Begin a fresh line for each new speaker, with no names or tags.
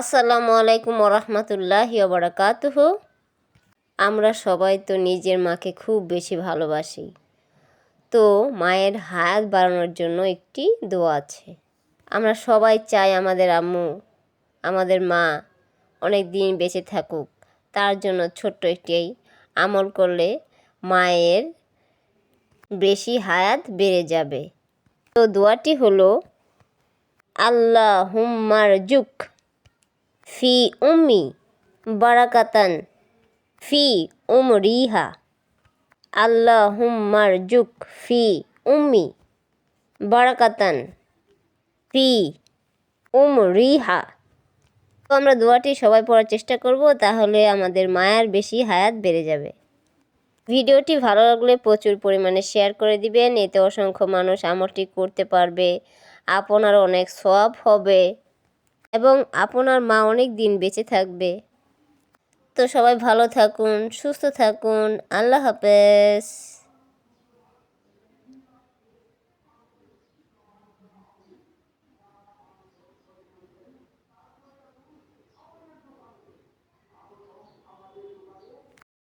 আসসালামু আলাইকুম ওরহমতুল্লাহ বারাকাতুহ আমরা সবাই তো নিজের মাকে খুব বেশি ভালোবাসি। তো মায়ের হায়াত বাড়ানোর জন্য একটি দোয়া আছে। আমরা সবাই চাই আমাদের আম্মু, আমাদের মা অনেক দিন বেঁচে থাকুক। তার জন্য ছোট্ট একটি আমল করলে মায়ের বেশি হায়াত বেড়ে যাবে। তো দোয়াটি হলো আল্লাহ হুম্মার জুক ফি উম্মি বারাকাতান ফি উমরিহা। আল্লাহ হুম্মার জুক ফি উম্মি বারাকাতান ফি উমরিহা। তো আমরা দোয়াটি সবাই পড়ার চেষ্টা করব, তাহলে আমাদের মায়ার বেশি হায়াত বেড়ে যাবে। ভিডিওটি ভালো লাগলে প্রচুর পরিমাণে শেয়ার করে দিবেন, এতে অসংখ্য মানুষ আমলটি করতে পারবে আপনার অনেক সব হবে। এবং আপনার মা অনেক দিন বেঁচে থাকবে। তো সবাই ভালো থাকুন, সুস্থ থাকুন, আল্লাহ হাফেজ।